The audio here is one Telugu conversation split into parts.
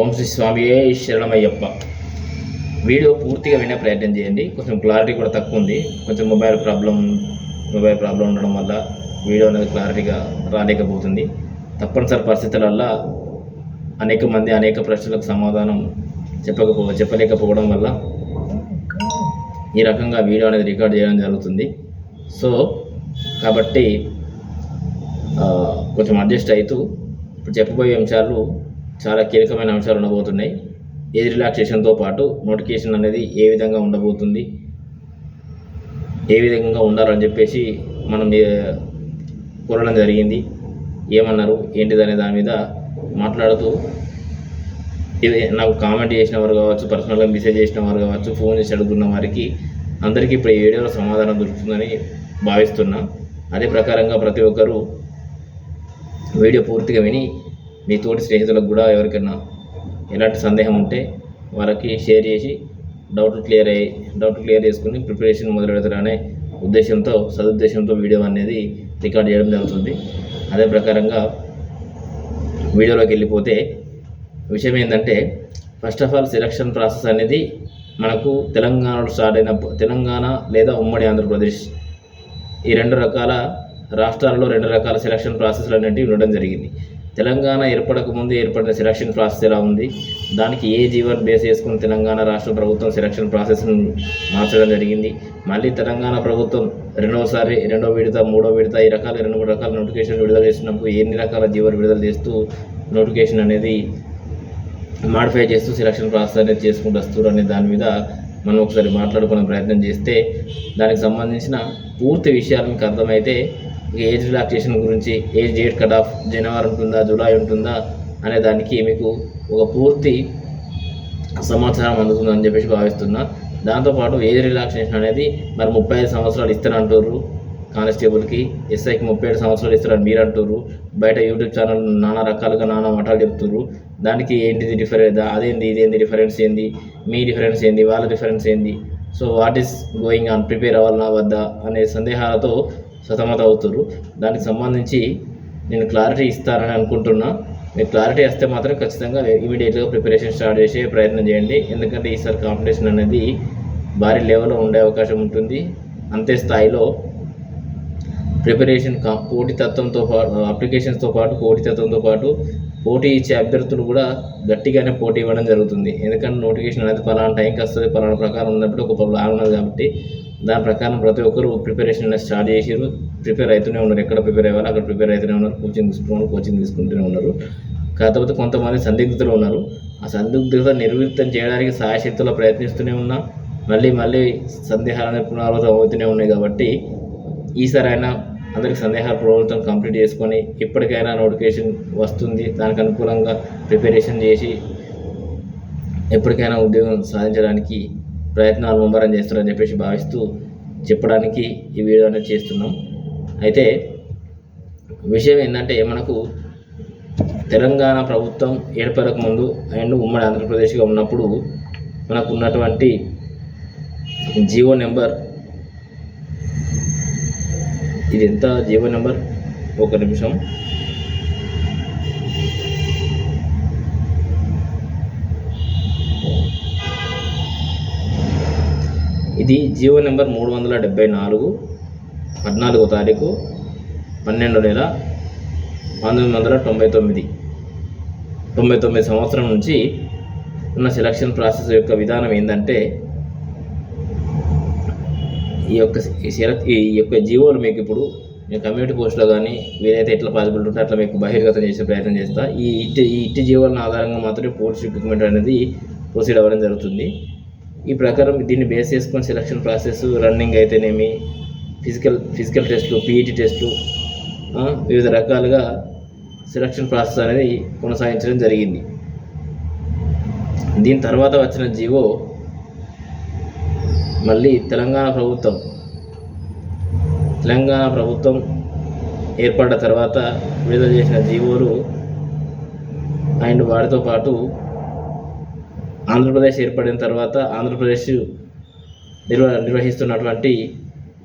ఓం శ్రీ స్వామియే శరణమయ్యప్ప. వీడియో పూర్తిగా వినే ప్రయత్నం చేయండి. కొంచెం క్లారిటీ కూడా తక్కువ ఉంది. కొంచెం మొబైల్ ప్రాబ్లం మొబైల్ ప్రాబ్లం ఉండడం వల్ల వీడియో అనేది క్లారిటీగా రాలేకపోతుంది. తప్పనిసరి పరిస్థితులల్లో అనేక మంది అనేక ప్రశ్నలకు సమాధానం చెప్పకపో చెప్పలేకపోవడం వల్ల ఈ రకంగా వీడియో అనేది రికార్డ్ చేయడం జరుగుతుంది. సో కాబట్టి కొంచెం అడ్జస్ట్ అవుతూ ఇప్పుడు చెప్పబోయే అంశాలు చాలా కీలకమైన అంశాలు ఉండబోతున్నాయి. ఏజ్ రిలాక్సేషన్తో పాటు నోటిఫికేషన్ అనేది ఏ విధంగా ఉండబోతుంది ఏ విధంగా ఉండాలని చెప్పేసి మనం కోరడం జరిగింది. ఏమన్నారు ఏంటిదనే దాని మీద మాట్లాడుతూ నాకు కామెంట్ చేసిన వారు కావచ్చు పర్సనల్గా మెసేజ్ చేసిన వారు కావచ్చు ఫోన్ చేసి అడుగుతున్న వారికి అందరికీ ఇప్పుడు ఈ వీడియోలో సమాధానం దొరుకుతుందని భావిస్తున్నా. అదే ప్రకారంగా ప్రతి ఒక్కరూ వీడియో పూర్తిగా విని మీ తోటి స్నేహితులకు కూడా ఎవరికైనా ఎలాంటి సందేహం ఉంటే వాళ్ళకి షేర్ చేసి డౌట్లు క్లియర్ అయ్యి డౌట్ క్లియర్ చేసుకుని ప్రిపరేషన్ మొదలు పెడతారనే ఉద్దేశంతో సదుద్దేశంతో వీడియో అనేది రికార్డ్ చేయడం జరుగుతుంది. అదే ప్రకారంగా వీడియోలోకి వెళ్ళిపోతే విషయం ఏంటంటే first of all selection process అనేది మనకు తెలంగాణలో స్టార్ట్ అయిన తెలంగాణ లేదా ఉమ్మడి ఆంధ్రప్రదేశ్ ఈ రెండు రకాల రాష్ట్రాల్లో రెండు రకాల సెలక్షన్ ప్రాసెస్లు అనేటివి ఉండడం జరిగింది. తెలంగాణ ఏర్పడక ముందు ఏర్పడిన సెలక్షన్ ప్రాసెస్ ఎలా ఉంది? దానికి ఏ జీవన్ బేస్ చేసుకుని తెలంగాణ రాష్ట్ర ప్రభుత్వం సెలక్షన్ ప్రాసెస్ను మార్చడం జరిగింది? మళ్ళీ తెలంగాణ ప్రభుత్వం రెండవసారి రెండో విడత మూడో విడత ఈ రకాల రెండు మూడు రకాల నోటిఫికేషన్ విడుదల చేసినప్పుడు ఎన్ని రకాల జీవన్ విడుదల చేస్తూ నోటిఫికేషన్ అనేది మాడిఫై చేస్తూ సెలక్షన్ ప్రాసెస్ అనేది చేసుకుంటూ వస్తారు అనే దాని మీద మనం ఒకసారి మాట్లాడుకునే ప్రయత్నం చేస్తే దానికి సంబంధించిన పూర్తి విషయాలు మీకు అర్థమైతే ఏజ్ రిలాక్సేషన్ గురించి ఏజ్ డేట్ కట్ ఆఫ్ జనవరి ఉంటుందా జూలై ఉంటుందా అనే దానికి మీకు ఒక పూర్తి సమాచారం అందుతుందని చెప్పేసి భావిస్తున్నా. దాంతోపాటు ఏజ్ రిలాక్సేషన్ అనేది మరి ముప్పై ఐదు సంవత్సరాలు ఇస్తారంటారు కానిస్టేబుల్కి ఎస్ఐకి ముప్పై ఏడు సంవత్సరాలు ఇస్తారని మీరు అంటారు బయట యూట్యూబ్ ఛానల్ నానా రకాలుగా నానా మఠాలు చెప్తున్నారు దానికి ఏంటిది డిఫరెన్స్ అదేంది ఇదేంది డిఫరెన్స్ ఏంది మీ డిఫరెన్స్ ఏంది వాళ్ళ డిఫరెన్స్ ఏంది so what is going on prepare అవ్వాలన్నా వద్దా అనే సందేహాలతో అవుతారు. దానికి సంబంధించి నేను క్లారిటీ ఇస్తానని అనుకుంటున్నా. మీరు క్లారిటీ వస్తే మాత్రం ఖచ్చితంగా ఇమీడియట్గా ప్రిపరేషన్ స్టార్ట్ చేసే ప్రయత్నం చేయండి. ఎందుకంటే ఈసారి కాంపిటీషన్ అనేది భారీ లెవెల్లో ఉండే అవకాశం ఉంటుంది. అంతే స్థాయిలో ప్రిపరేషన్ కా పోటీతత్వంతో పాటు అప్లికేషన్స్తో పాటు పోటీతత్వంతో పాటు పోటీ ఇచ్చే అభ్యర్థులు కూడా గట్టిగానే పోటీ ఇవ్వడం జరుగుతుంది. ఎందుకంటే నోటిఫికేషన్ అనేది పలానా టైంకి వస్తుంది పలానా ప్రకారం ఉన్నప్పుడు ఒక ప్లాన్ ఉన్నది కాబట్టి దాని ప్రకారం ప్రతి ఒక్కరు ప్రిపరేషన్ అనేది స్టార్ట్ చేసారు ప్రిపేర్ అవుతూనే ఉన్నారు. ఎక్కడ ప్రిపేర్ అవ్వాలి అక్కడ ప్రిపేర్ అవుతూనే ఉన్నారు. కోచింగ్ తీసుకున్నారు కోచింగ్ తీసుకుంటూనే ఉన్నారు. కాకపోతే కొంతమంది సందిగ్ధులు ఉన్నారు. ఆ సందిగ్ధత నిర్వృత్తం చేయడానికి సాయశక్తులు ప్రయత్నిస్తూనే ఉన్నా మళ్ళీ మళ్ళీ సందేహాలను పునరావృతం అవుతూనే ఉన్నాయి కాబట్టి ఈసారి అయినా అందరికి సందేహాలు పునరావృతం కంప్లీట్ చేసుకొని ఇప్పటికైనా నోటిఫికేషన్ వస్తుంది. దానికి అనుకూలంగా ప్రిపరేషన్ చేసి ఎప్పటికైనా ఉద్యోగం సాధించడానికి ప్రయత్నాలు ముమ్మరం చేస్తున్నారని చెప్పేసి భావిస్తూ చెప్పడానికి ఈ వీడియో అనేది చేస్తున్నాం. అయితే విషయం ఏంటంటే మనకు తెలంగాణ ప్రభుత్వం ఏర్పడక ముందు అండ్ ఉమ్మడి ఆంధ్రప్రదేశ్గా ఉన్నప్పుడు మనకు ఉన్నటువంటి జియో నెంబర్ ఇది ఎంత? GO number? ఒక నిమిషం. ఇది జియో నెంబర్ మూడు వందల డెబ్బై నాలుగు పద్నాలుగో తారీఖు పన్నెండు నెల పంతొమ్మిది వందల తొంభై తొమ్మిది. తొంభై తొమ్మిది సంవత్సరం నుంచి ఉన్న సెలక్షన్ ప్రాసెస్ యొక్క విధానం ఏంటంటే ఈ యొక్క ఈ సెలెక్ట్ ఈ యొక్క జీవోలు మీకు ఇప్పుడు మీ కమ్యూనిటీ పోస్ట్లో కానీ వీలైతే ఎట్లా పాసిబిలిటీ ఉంటే అట్లా మీకు బహిర్గతం చేసే ప్రయత్నం చేస్తా. ఈ ఇట్టి ఈ ఇట్టి జీవోలను ఆధారంగా మాత్రమే పోలీస్ రిక్రూట్మెంట్ అనేది ప్రొసీడ్ అవ్వడం జరుగుతుంది. ఈ ప్రకారం దీన్ని బేస్ చేసుకొని సెలక్షన్ ప్రాసెస్ రన్నింగ్ అయితేనేమి ఫిజికల్ ఫిజికల్ టెస్ట్లు పీఈటీ టెస్ట్లు వివిధ రకాలుగా సెలక్షన్ ప్రాసెస్ అనేది కొనసాగించడం జరిగింది. దీని తర్వాత వచ్చిన జీవో మళ్ళీ తెలంగాణ ప్రభుత్వం తెలంగాణ ప్రభుత్వం ఏర్పడ్డ తర్వాత విడుదల చేసిన జీవోలు అండ్ వాటితో పాటు ఆంధ్రప్రదేశ్ ఏర్పడిన తర్వాత ఆంధ్రప్రదేశ్ నిర్వ నిర్వహిస్తున్నటువంటి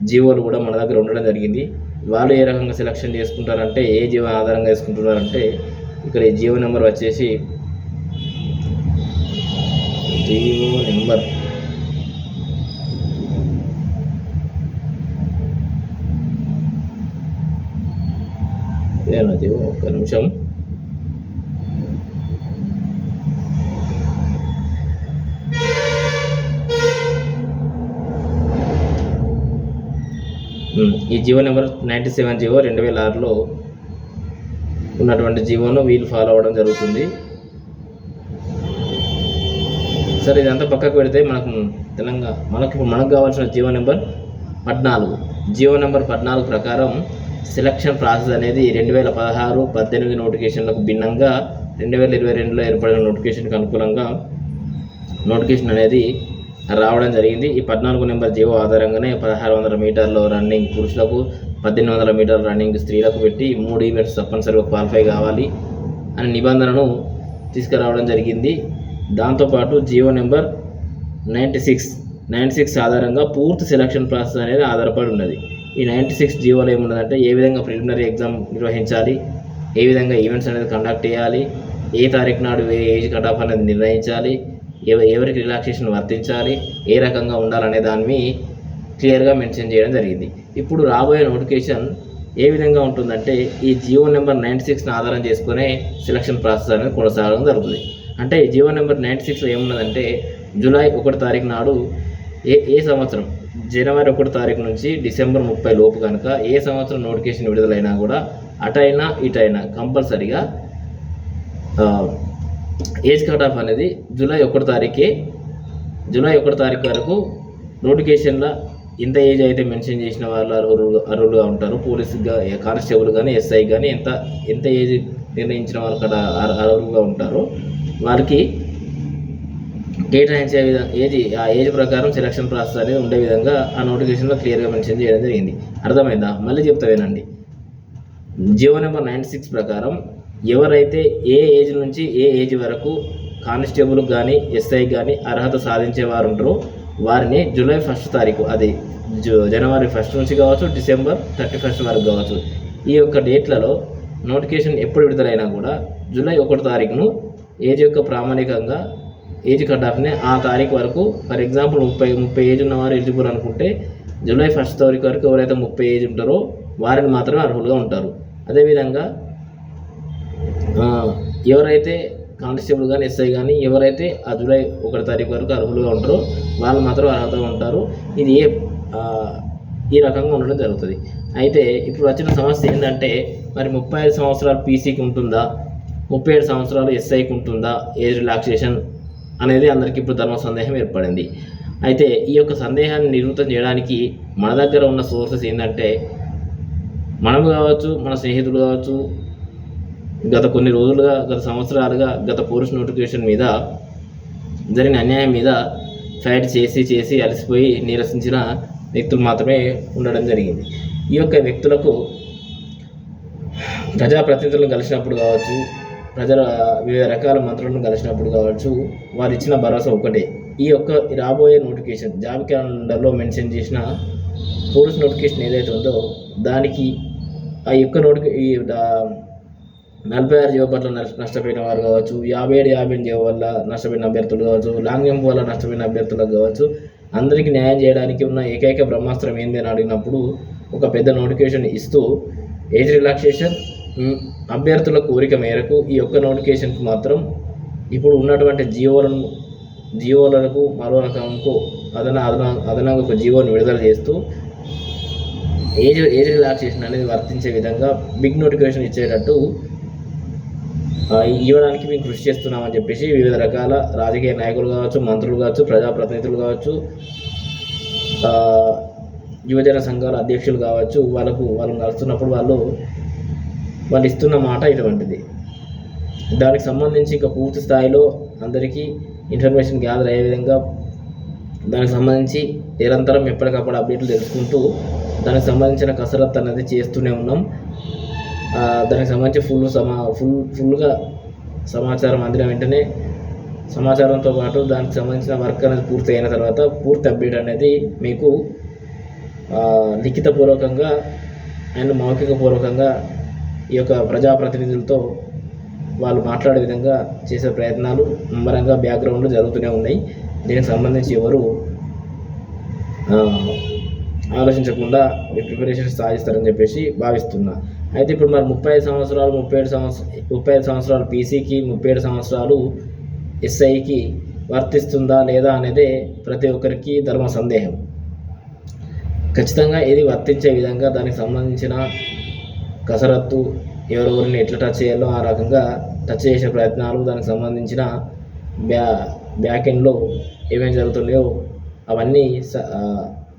జీవోలు కూడా మన దగ్గర ఉండడం జరిగింది. వాళ్ళు ఏ రకంగా సెలక్షన్ చేసుకుంటారంటే ఏ జీవో ఆధారంగా చేసుకుంటున్నారంటే ఇక్కడ ఈ జీవో నెంబర్ వచ్చేసి జీవో నెంబర్ ఇదేనా జీవో ఒక్క నిమిషం. ఈ GO number ninety seven GO రెండు వేల ఆరులో ఉన్నటువంటి జీవోను వీళ్ళు ఫాలో అవ్వడం జరుగుతుంది. సరే ఇదంతా పక్కకు పెడితే మనకు తెలంగాణ మనకు మనకు కావాల్సిన జీవో నెంబర్ పద్నాలుగు. జీవో నెంబర్ పద్నాలుగు ప్రకారం సెలక్షన్ ప్రాసెస్ అనేది రెండు వేల పదహారు పద్దెనిమిది నోటిఫికేషన్లకు భిన్నంగా రెండు వేల ఇరవై రెండులో ఏర్పడిన నోటిఫికేషన్కి అనుకూలంగా నోటిఫికేషన్ అనేది రావడం జరిగింది. ఈ పద్నాలుగు నెంబర్ జీవో ఆధారంగానే పదహారు వందల మీటర్లు రన్నింగ్ పురుషులకు పద్దెనిమిది వందల మీటర్ల రన్నింగ్ స్త్రీలకు పెట్టి మూడు ఈవెంట్స్ తప్పనిసరిగా క్వాలిఫై కావాలి అనే నిబంధనను తీసుకురావడం జరిగింది. దాంతోపాటు GO number ninety six ninety six ఆధారంగా పూర్తి సెలక్షన్ ప్రాసెస్ అనేది ఆధారపడి ఉన్నది. ఈ నైంటీ సిక్స్ జియోలో ఏమున్నదంటే ఏ విధంగా ప్రిలిమినరీ ఎగ్జామ్ నిర్వహించాలి ఏ విధంగా ఈవెంట్స్ అనేది కండక్ట్ చేయాలి ఏ తారీఖు నాడు ఏ ఏజ్ కట్ ఆఫ్ అనేది నిర్ణయించాలి ఎవరికి రిలాక్సేషన్ వర్తించాలి ఏ రకంగా ఉండాలనే దాన్ని క్లియర్గా మెన్షన్ చేయడం జరిగింది. ఇప్పుడు రాబోయే నోటిఫికేషన్ ఏ విధంగా ఉంటుందంటే ఈ జియో నెంబర్ నైంటీ సిక్స్ని ఆధారం చేసుకునే సెలక్షన్ ప్రాసెస్ అనేది కొనసాగడం జరుగుతుంది. అంటే జియో నెంబర్ నైంటీ సిక్స్లో ఏమున్నదంటే జూలై ఒకటి తారీఖు నాడు ఏ ఏ సంవత్సరం? జనవరి ఒకటి తారీఖు నుంచి డిసెంబర్ ముప్పై లోపు కనుక ఏ సంవత్సరం నోటిఫికేషన్ విడుదలైనా కూడా అటైనా ఇటైనా కంపల్సరిగా ఏజ్ కట్ ఆఫ్ అనేది జూలై ఒకటి తారీఖే. జూలై ఒకటి తారీఖు వరకు నోటిఫికేషన్లో ఎంత ఏజ్ అయితే మెన్షన్ చేసిన వాళ్ళు అర్హులు అర్హులుగా ఉంటారు. పోలీసుగా కానిస్టేబుల్ కానీ ఎస్ఐ కానీ ఎంత ఎంత ఏజ్ నిర్ణయించిన వాళ్ళు అక్కడ అర్హులుగా ఉంటారు. వారికి కేటాయించే విధంగా ఏజ్ ఆ ఏజ్ ప్రకారం సెలక్షన్ ప్రాసెస్ అనేది ఉండే విధంగా ఆ నోటిఫికేషన్లో క్లియర్గా మెన్షన్ చేయడం జరిగింది. అర్థమైందా? మళ్ళీ చెప్తా వినండి. జియో నెంబర్ నైంటీ సిక్స్ ప్రకారం ఎవరైతే ఏ ఏజ్ నుంచి ఏ ఏజ్ వరకు కానిస్టేబుల్ కానీ ఎస్ఐ కానీ అర్హత సాధించే వారు ఉంటారో వారిని జూలై ఫస్ట్ తారీఖు అది జనవరి ఫస్ట్ నుంచి కావచ్చు డిసెంబర్ థర్టీ ఫస్ట్ వరకు కావచ్చు. ఈ యొక్క డేట్లలో నోటిఫికేషన్ ఎప్పుడు విడుదలైనా కూడా జూలై ఒకటి తారీఖును ఏజ్ యొక్క ప్రామాణికంగా ఏజ్ కట్ ఆఫ్ని ఆ తారీఖు వరకు ఫర్ ఎగ్జాంపుల్ ముప్పై ముప్పై ఏజ్ ఉన్నవారు ఎలిజిబుల్ అనుకుంటే జూలై ఫస్ట్ తారీఖు వరకు ఎవరైతే ముప్పై ఏజ్ ఉంటారో వారిని మాత్రమే అర్హులుగా ఉంటారు. అదేవిధంగా ఎవరైతే కానిస్టేబుల్ కానీ ఎస్ఐ కానీ ఎవరైతే ఆ జూలై ఒకటి తారీఖు వరకు అర్హులుగా ఉంటారో వాళ్ళు మాత్రం అర్హతగా ఉంటారు. ఇది ఏ ఈ రకంగా ఉండడం జరుగుతుంది. అయితే ఇప్పుడు వచ్చిన సమస్య ఏంటంటే మరి ముప్పై ఐదు సంవత్సరాలు పీసీకి ఉంటుందా? ముప్పై ఏడు సంవత్సరాలు ఎస్ఐకి ఉంటుందా? ఏజ్ రిలాక్సేషన్ అనేది అందరికీ ఇప్పుడు ధర్మ సందేహం ఏర్పడింది. అయితే ఈ యొక్క సందేహాన్ని నివృత్తం చేయడానికి మన దగ్గర ఉన్న సోర్సెస్ ఏంటంటే మనం కావచ్చు మన స్నేహితులు కావచ్చు గత కొన్ని రోజులుగా గత సంవత్సరాలుగా గత పోలీస్ నోటిఫికేషన్ మీద జరిగిన అన్యాయం మీద ఫైట్ చేసి చేసి అలసిపోయి నిరసించిన వ్యక్తులు మాత్రమే ఉండడం జరిగింది. ఈ యొక్క వ్యక్తులకు ప్రజాప్రతినిధులను కలిసినప్పుడు కావచ్చు ప్రజల వివిధ రకాల మంత్రులను కలిసినప్పుడు కావచ్చు వారు ఇచ్చిన భరోసా ఒకటే ఈ యొక్క రాబోయే నోటిఫికేషన్ జాబ్ క్యాలెండర్లో మెన్షన్ చేసిన పోలీస్ నోటిఫికేషన్ ఏదైతే ఉందో దానికి ఆ యొక్క నోటిఫి ఈ నలభై ఆరు జీవో పట్ల నష్ట- నష్టపోయిన వారు కావచ్చు యాభై ఏడు యాభై ఎనిమిది వల్ల నష్టపోయిన అభ్యర్థులు కావచ్చు లాంగ్ జంప్ వల్ల నష్టపోయిన అభ్యర్థులకు కావచ్చు అందరికీ న్యాయం చేయడానికి ఉన్న ఏకైక బ్రహ్మాస్త్రం ఏంది అని అడిగినప్పుడు ఒక పెద్ద నోటిఫికేషన్ ఇస్తూ ఏజ్ రిలాక్సేషన్ అభ్యర్థుల కోరిక మేరకు ఈ యొక్క నోటిఫికేషన్కి మాత్రం ఇప్పుడు ఉన్నటువంటి జియోలను జియోలకు మరో రకంకు అదన అదన అదనంగా ఒక జియోని విడుదల చేస్తూ ఏజ్ ఏజ్ రిలాక్సేషన్ అనేది వర్తించే విధంగా బిగ్ నోటిఫికేషన్ ఇచ్చేటట్టు ఇవ్వడానికి మేము కృషి చేస్తున్నామని చెప్పేసి వివిధ రకాల రాజకీయ నాయకులు కావచ్చు మంత్రులు కావచ్చు ప్రజాప్రతినిధులు కావచ్చు యువజన సంఘాల అధ్యక్షులు కావచ్చు వాళ్ళకు వాళ్ళని కలుస్తున్నప్పుడు వాళ్ళు వాళ్ళు ఇస్తున్న మాట ఇటువంటిది. దానికి సంబంధించి ఇంకా పూర్తి స్థాయిలో అందరికీ ఇన్ఫర్మేషన్ గ్యాదర్ అయ్యే విధంగా దానికి సంబంధించి నిరంతరం ఎప్పటికప్పుడు అప్డేట్లు తెలుసుకుంటూ దానికి సంబంధించిన కసరత్తు అనేది చేస్తూనే ఉన్నాం. దానికి సంబంధించి ఫుల్ సమా ఫుల్ ఫుల్గా సమాచారం అందిన వెంటనే సమాచారంతో పాటు దానికి సంబంధించిన వర్క్ అనేది పూర్తి అయిన తర్వాత పూర్తి అప్డేట్ అనేది మీకు లిఖితపూర్వకంగా అండ్ మౌఖికపూర్వకంగా ఈ యొక్క ప్రజాప్రతినిధులతో వాళ్ళు మాట్లాడే విధంగా చేసే ప్రయత్నాలు ముమ్మరంగా బ్యాక్గ్రౌండ్లో జరుగుతూనే ఉన్నాయి. దీనికి సంబంధించి ఎవరు ఆలోచించకుండా ప్రిపరేషన్ సాధిస్తారని చెప్పేసి భావిస్తున్నా. అయితే ఇప్పుడు మరి ముప్పై ఐదు సంవత్సరాలు ముప్పై ఏడు సంవత్సరం ముప్పై ఐదు సంవత్సరాలు పీసీకి ముప్పై ఏడు సంవత్సరాలు ఎస్ఐకి వర్తిస్తుందా లేదా అనేది ప్రతి ఒక్కరికి ధర్మ సందేహం. ఖచ్చితంగా ఇది వర్తించే విధంగా దానికి సంబంధించిన కసరత్తు ఎవరెవరిని ఎట్లా టచ్ చేయాలో ఆ రకంగా టచ్ చేసే ప్రయత్నాలు దానికి సంబంధించిన బ్యా బ్యాక్ ఎండ్లో ఏమేమి జరుగుతున్నాయో అవన్నీ స-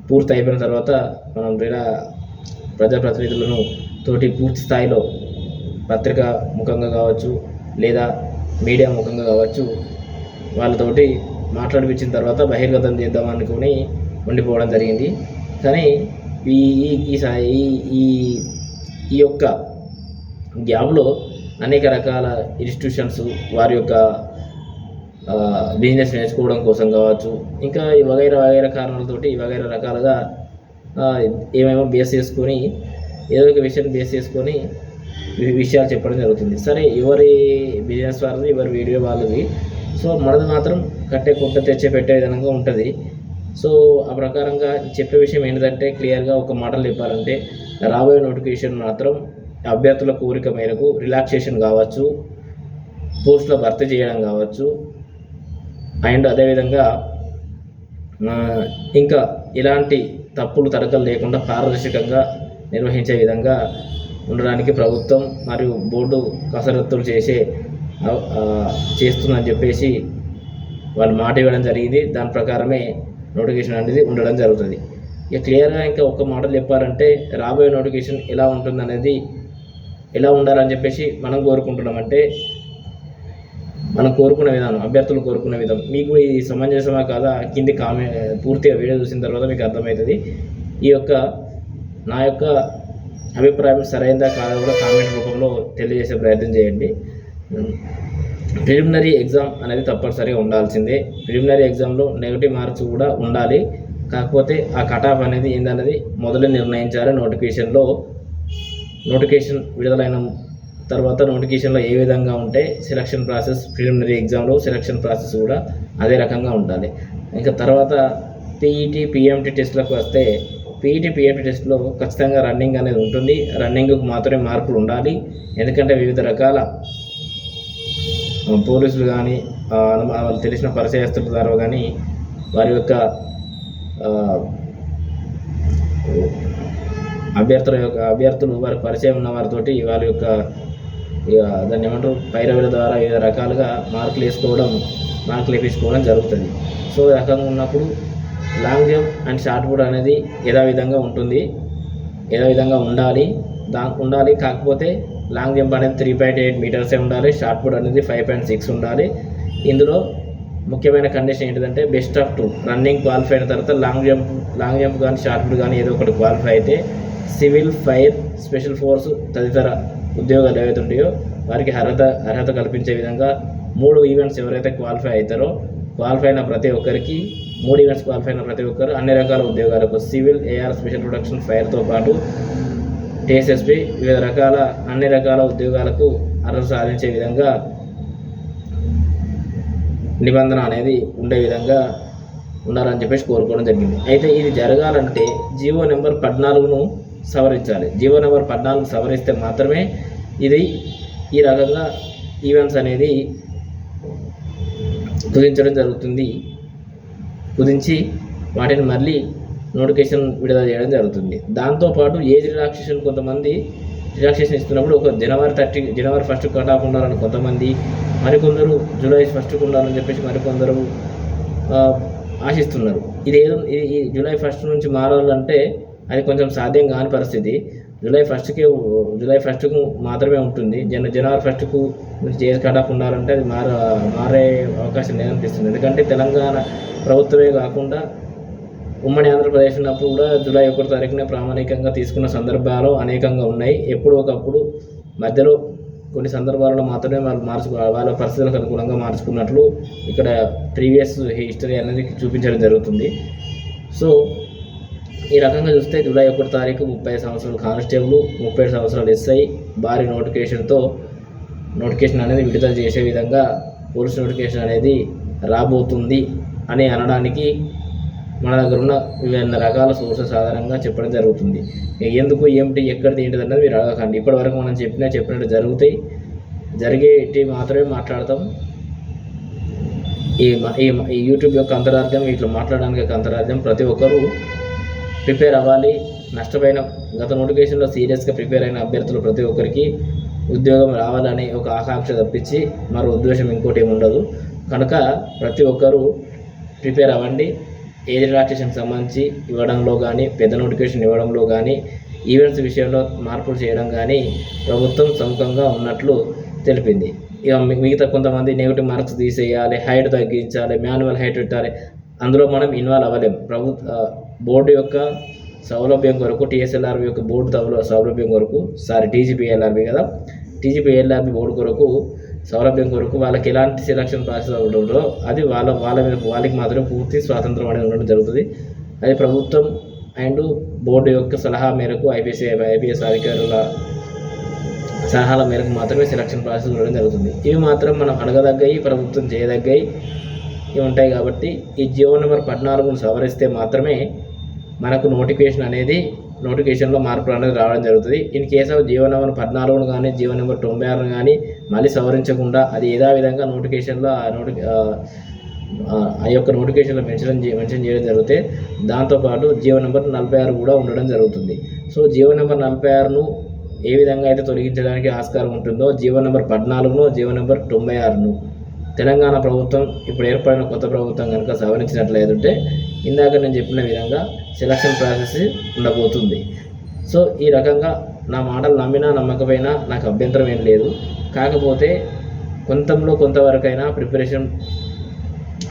పూర్తి అయిపోయిన తర్వాత మనం ప్రజాప్రతినిధులను తోటి పూర్తి స్థాయిలో పత్రిక ముఖంగా కావచ్చు లేదా మీడియా ముఖంగా కావచ్చు వాళ్ళతోటి మాట్లాడిపించిన తర్వాత బహిర్గతం చేద్దాం అనుకుని ఉండిపోవడం జరిగింది. కానీ ఈ ఈ ఈ స- ఈ ఈ ఈ యొక్క గ్యాప్లో అనేక రకాల ఇన్స్టిట్యూషన్స్ వారి యొక్క బిజినెస్ నేర్చుకోవడం కోసం కావచ్చు ఇంకా ఈ వగైరా వగైరా కారణాలతోటి వగైరా రకాలుగా ఏమేమో బేస్ చేసుకొని ఏదో ఒక విషయాన్ని బేస్ చేసుకొని విషయాలు చెప్పడం జరుగుతుంది. సరే ఎవరి బిజినెస్ వాళ్ళది ఎవరి వీడియో వాళ్ళది. సో మనది మాత్రం కట్టే కుట్ట తెచ్చే పెట్టే విధంగా ఉంటుంది. సో ఆ ప్రకారంగా చెప్పే విషయం ఏంటంటే క్లియర్గా ఒక మాటలు చెప్పాలంటే రాబోయే నోటిఫికేషన్ మాత్రం అభ్యర్థుల కోరిక మేరకు రిలాక్సేషన్ కావచ్చు పోస్టుల భర్తీ చేయడం కావచ్చు అండ్ అదేవిధంగా ఇంకా ఇలాంటి తప్పులు తడకలు లేకుండా పారదర్శకంగా నిర్వహించే విధంగా ఉండడానికి ప్రభుత్వం మరియు బోర్డు కసరత్తులు చేసే చేస్తుందని చెప్పేసి వాళ్ళు మాట ఇవ్వడం జరిగింది. దాని ప్రకారమే నోటిఫికేషన్ అనేది ఉండడం జరుగుతుంది. ఇక క్లియర్గా ఇంకా ఒక్క మాటలు చెప్పారంటే రాబోయే నోటిఫికేషన్ ఎలా ఉంటుంది అనేది ఎలా ఉండాలని చెప్పేసి మనం కోరుకుంటున్నాం. అంటే మనం కోరుకునే విధానం అభ్యర్థులు కోరుకునే విధానం మీకు ఇది సమంజసమా కాదా? కింది కామె పూర్తిగా వీడియో చూసిన తర్వాత మీకు అర్థమవుతుంది. ఈ యొక్క నా యొక్క అభిప్రాయం సరైనదా కాదా కూడా కామెంట్ రూపంలో తెలియజేసే ప్రయత్నం చేయండి. ప్రిలిమినరీ ఎగ్జామ్ అనేది తప్పనిసరిగా ఉండాల్సిందే. ప్రిలిమినరీ ఎగ్జామ్లో నెగిటివ్ మార్క్స్ కూడా ఉండాలి. కాకపోతే ఆ కటాఫ్ అనేది ఏందనేది మొదలు నిర్ణయించారు నోటిఫికేషన్లో నోటిఫికేషన్ విడుదలైన తర్వాత నోటిఫికేషన్లో ఏ విధంగా ఉంటే సెలక్షన్ ప్రాసెస్ ప్రిలిమినరీ ఎగ్జామ్లో సెలక్షన్ ప్రాసెస్ కూడా అదే రకంగా ఉండాలి. ఇంకా తర్వాత పీఈటీ పిఎంటీ టెస్ట్లకు వస్తే పీఈటీ పిఎంటీ టెస్ట్లో ఖచ్చితంగా రన్నింగ్ అనేది ఉంటుంది. రన్నింగ్కు మాత్రమే మార్కులు ఉండాలి. ఎందుకంటే వివిధ రకాల పోలీసులు కానీ వాళ్ళు తెలిసిన పరిచయస్తుల ద్వారా కానీ వారి యొక్క అభ్యర్థుల యొక్క అభ్యర్థులు వారి పరిచయం ఉన్న వారితోటి వారి యొక్క దాన్ని ఏమంటారు? పైరవుల ద్వారా వివిధ రకాలుగా మార్కులు వేసుకోవడం మార్కులు వేపించుకోవడం జరుగుతుంది. సో ఈ రకంగా ఉన్నప్పుడు long jump and shot put అనేది యథావిధంగా ఉంటుంది. యథావిధంగా ఉండాలి. దా ఉండాలి. కాకపోతే లాంగ్ జంప్ అనేది త్రీ పాయింట్ ఎయిట్ మీటర్సే ఉండాలి. షార్ట్ పుట్ అనేది ఫైవ్ పాయింట్ సిక్స్ ఉండాలి. ఇందులో ముఖ్యమైన కండిషన్ ఏంటిదంటే best of two running qualify అయిన తర్వాత లాంగ్ జంప్ లాంగ్ జంప్ కానీ షార్ట్ పుట్ కానీ ఏదో ఒకటి క్వాలిఫై అయితే సివిల్ ఫైర్ స్పెషల్ ఫోర్స్ తదితర ఉద్యోగాలు ఏవైతే ఉంటాయో వారికి అర్హత అర్హత కల్పించే విధంగా మూడు ఈవెంట్స్ ఎవరైతే క్వాలిఫై అవుతారో క్వాలిఫై అయిన ప్రతి ఒక్కరికి మూడు ఈవెంట్స్ క్వాలిఫై అయిన ప్రతి ఒక్కరు అన్ని రకాల ఉద్యోగాలకు సివిల్ ఏఆర్ స్పెషల్ ప్రొడక్షన్ ఫైర్తో పాటు టీఎస్ఎస్పి వివిధ రకాల అన్ని రకాల ఉద్యోగాలకు అర్హత సాధించే విధంగా నిబంధన అనేది ఉండే విధంగా ఉండాలని చెప్పేసి కోరుకోవడం జరిగింది. అయితే ఇది జరగాలంటే జీవో నెంబర్ పద్నాలుగును సవరించాలి. జీవో నెంబర్ పద్నాలుగు సవరిస్తే మాత్రమే ఇది ఈ రకంగా ఈవెంట్స్ అనేది కుదించడం జరుగుతుంది. కుదించి వాటిని మళ్ళీ నోటిఫికేషన్ విడుదల చేయడం జరుగుతుంది. దాంతోపాటు ఏజ్ రిలాక్సేషన్ కొంతమంది రిలాక్సేషన్ ఇస్తున్నప్పుడు ఒక జనవరి థర్టీ జనవరి ఫస్ట్ కట్ ఆఫ్ ఉండాలని కొంతమంది మరికొందరు జూలై ఫస్ట్కి ఉండాలని చెప్పేసి మరికొందరు ఆశిస్తున్నారు. ఇది ఏదో ఇది ఈ జూలై ఫస్ట్ నుంచి మారాలంటే అది కొంచెం సాధ్యం కాని పరిస్థితి. జూలై ఫస్ట్కి జూలై ఫస్ట్కు మాత్రమే ఉంటుంది. జన జనవరి ఫస్ట్కు చేసి ఏది ఉండాలంటే అది మార మారే అవకాశం లేదనిపిస్తుంది. ఎందుకంటే తెలంగాణ ప్రభుత్వమే కాకుండా ఉమ్మడి ఆంధ్రప్రదేశ్ ఉన్నప్పుడు కూడా జూలై ఒకటి తారీఖున ప్రామాణికంగా తీసుకున్న సందర్భాలు అనేకంగా ఉన్నాయి. ఎప్పుడు ఒకప్పుడు మధ్యలో కొన్ని సందర్భాల్లో మాత్రమే వాళ్ళు మార్చుకు వాళ్ళ పరిస్థితులకు అనుగుణంగా మార్చుకున్నట్లు ఇక్కడ ప్రీవియస్ హిస్టరీ అనేది చూపించడం జరుగుతుంది. సో ఈ రకంగా చూస్తే జూలై ఒకటి తారీఖు ముప్పై సంవత్సరాలు కానిస్టేబుల్ ముప్పై సంవత్సరాలు ఎస్ఐ భారీ నోటిఫికేషన్తో నోటిఫికేషన్ అనేది విడుదల చేసే విధంగా పోలీస్ నోటిఫికేషన్ అనేది రాబోతుంది అని అనడానికి మన దగ్గర ఉన్న వివిధ రకాల సోర్సెస్ ఆధారంగా చెప్పడం జరుగుతుంది. ఎందుకు ఏమిటి ఎక్కడిది ఏంటిది అన్నది మీరు అడగకండి. ఇప్పటివరకు మనం చెప్పినా చెప్పినట్టు జరుగుతాయి. జరిగేటి మాత్రమే మాట్లాడతాం. ఈ ఈ యూట్యూబ్ యొక్క అంతరార్థం ఇట్లా మాట్లాడడానికి అంతరార్థం ప్రతి ఒక్కరూ ప్రిపేర్ అవ్వాలి. నష్టపోయిన గత నోటిఫికేషన్లో సీరియస్గా ప్రిపేర్ అయిన అభ్యర్థులు ప్రతి ఒక్కరికి ఉద్యోగం రావాలని ఒక ఆకాంక్ష తప్పించి మరో ఉద్దేశం ఇంకోటి ఏమి ఉండదు. కనుక ప్రతి ఒక్కరూ ప్రిపేర్ అవ్వండి. ఏజ్ రిలాక్సేషన్ సంబంధించి ఇవ్వడంలో కానీ పెద్ద నోటిఫికేషన్ ఇవ్వడంలో కానీ ఈవెంట్స్ విషయంలో మార్పులు చేయడం కానీ ప్రభుత్వం సముఖంగా ఉన్నట్లు తెలిపింది. ఇక మిగతా కొంతమంది నెగిటివ్ మార్క్స్ తీసేయాలి హైట్ తగ్గించాలి మాన్యువల్ హైట్ పెట్టాలి అందులో మనం ఇన్వాల్వ్ అవ్వలేం. ప్రభుత్వ బోర్డు యొక్క సౌలభ్యం కొరకు టీఎస్ఎల్ఆర్బి యొక్క బోర్డు సౌలభ్యం కొరకు సారీ టీజీపీఎల్ఆర్బి కదా టీజీపీఎల్ఆర్బి బోర్డు కొరకు సౌలభ్యం కొరకు వాళ్ళకి ఎలాంటి సెలక్షన్ ప్రాసెస్ ఉంటుందో అది వాళ్ళ వాళ్ళ మీద వాళ్ళకి మాత్రం పూర్తి స్వాతంత్రం అనేది ఉండడం జరుగుతుంది. అది ప్రభుత్వం అండ్ బోర్డు యొక్క సలహా మేరకు ఐపీఎస్ ఐపీఎస్ అధికారుల సలహాల మేరకు మాత్రమే సెలక్షన్ ప్రాసెస్ ఉండడం జరుగుతుంది. ఇవి మాత్రం మనం అడగదగ్గయి ప్రభుత్వం చేయదగ్గాయి ఉంటాయి కాబట్టి ఈ జియో నెంబర్ పద్నాలుగును సవరిస్తే మాత్రమే మనకు నోటిఫికేషన్ అనేది నోటిఫికేషన్లో మార్పులు అనేది రావడం జరుగుతుంది. In case of GO number పద్నాలుగును కానీ జియో నెంబర్ తొంభై ఆరును కానీ మళ్ళీ సవరించకుండా అది ఏదా విధంగా నోటిఫికేషన్లో ఆ నోటి ఆ, యొక్క నోటిఫికేషన్లో మెన్షన్ మెన్షన్ చేయడం జరిగితే దాంతోపాటు జియో నెంబర్ నలభై ఆరు కూడా ఉండడం జరుగుతుంది. సో జియో నెంబర్ నలభై ఆరును ఏ విధంగా అయితే తొలగించడానికి ఆస్కారం ఉంటుందో జీవో నెంబర్ పద్నాలుగును జీవో నెంబర్ తొంభై ఆరును తెలంగాణ ప్రభుత్వం ఇప్పుడు ఏర్పడిన కొత్త ప్రభుత్వం కనుక సవరించినట్లయితే ఇందాక నేను చెప్పిన విధంగా సెలక్షన్ ప్రాసెస్ ఉండబోతుంది. సో ఈ రకంగా నా మాటలు నమ్మినా నమ్మకపోయినా నాకు అభ్యంతరం ఏం లేదు. కాకపోతే కొంతంలో కొంతవరకైనా ప్రిపరేషన్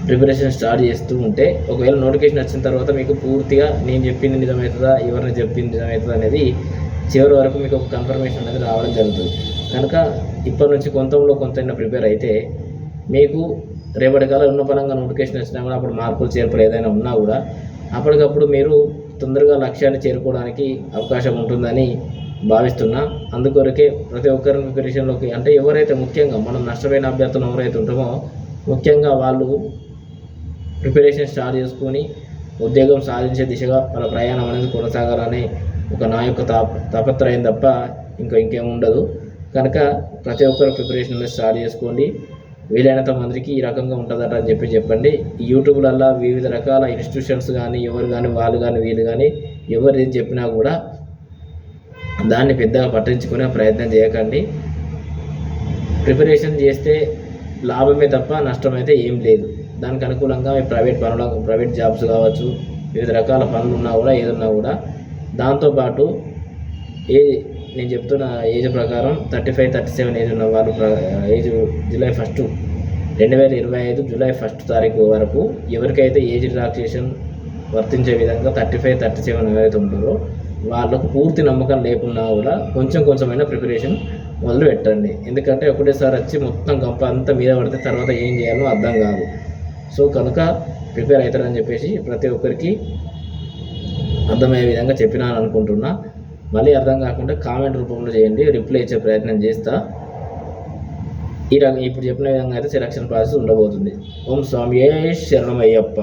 ప్రిపరేషన్ స్టార్ట్ చేస్తూ ఉంటే ఒకవేళ నోటిఫికేషన్ వచ్చిన తర్వాత మీకు పూర్తిగా నేను చెప్పింది నిజమవుతుందా ఎవరిని చెప్పింది నిజమవుతుందా అనేది చివరి వరకు మీకు ఒక కన్ఫర్మేషన్ అనేది రావడం జరుగుతుంది. కనుక ఇప్పటి నుంచి కొంతంలో కొంత ప్రిపేర్ అయితే మీకు రేపటి కాలం ఉన్న పరంగా నోటిఫికేషన్ వచ్చినా కూడా అప్పుడు మార్పులు చేర్పులు ఏదైనా ఉన్నా కూడా అప్పటికప్పుడు మీరు తొందరగా లక్ష్యాన్ని చేరుకోవడానికి అవకాశం ఉంటుందని భావిస్తున్నా. అందుకొరకే ప్రతి ఒక్కరి ప్రిపరేషన్లోకి అంటే ఎవరైతే ముఖ్యంగా మనం నష్టపోయిన అభ్యర్థులు ఎవరైతే ఉంటామో ముఖ్యంగా వాళ్ళు ప్రిపరేషన్ స్టార్ట్ చేసుకొని ఉద్యోగం సాధించే దిశగా వాళ్ళ ప్రయాణం అనేది కొనసాగాలని ఒక నా యొక్క తాప తాపత్రయం తప్ప ఇంకా ఇంకేం ఉండదు. కనుక ప్రతి ఒక్కరు ప్రిపరేషన్ స్టార్ట్ చేసుకోండి. వీలైనంత మందికి ఈ రకంగా ఉంటుందట అని చెప్పి చెప్పండి. ఈ యూట్యూబ్లల్లో వివిధ రకాల ఇన్స్టిట్యూషన్స్ కానీ ఎవరు కానీ వాళ్ళు కానీ వీళ్ళు కానీ ఎవరు ఏది చెప్పినా కూడా దాన్ని పెద్దగా పట్టించుకునే ప్రయత్నం చేయకండి. ప్రిపరేషన్ చేస్తే లాభమే తప్ప నష్టమైతే ఏం లేదు. దానికి అనుకూలంగా మీ ప్రైవేట్ పనుల ప్రైవేట్ జాబ్స్ కావచ్చు వివిధ రకాల పనులు ఉన్నా కూడా ఏదున్నా కూడా దాంతోపాటు ఏ నేను చెప్తున్న ఏజ్ ప్రకారం thirty five thirty seven age ఉన్న వాళ్ళు ప్ర- ఏజ్ జూలై ఫస్ట్ రెండు వేల ఇరవై ఐదు జూలై ఫస్ట్ తారీఖు వరకు ఎవరికైతే ఏజ్ రిలాక్సేషన్ వర్తించే విధంగా థర్టీ ఫైవ్ థర్టీ సెవెన్ ఎవరైతే ఉంటారో వాళ్ళకు పూర్తి నమ్మకం లేకున్నా కూడా కొంచెం కొంచెమైనా ప్రిపరేషన్ మొదలు పెట్టండి. ఎందుకంటే ఒకటేసారి వచ్చి మొత్తం గంప అంతా మీద పడితే తర్వాత ఏం చేయాలో అర్థం కాదు. సో కనుక ప్రిపేర్ అవుతారని చెప్పేసి ప్రతి ఒక్కరికి అర్థమయ్యే విధంగా చెప్పినాను అనుకుంటున్నా. మళ్ళీ అర్థం కాకుండా కామెంట్ రూపంలో చేయండి రిప్లై ఇచ్చే ప్రయత్నం చేస్తా. ఈ రకం ఇప్పుడు చెప్పిన విధంగా అయితే సెలక్షన్ ప్రాసెస్ ఉండబోతుంది. ఓం స్వామి శరణమయ్యప్ప.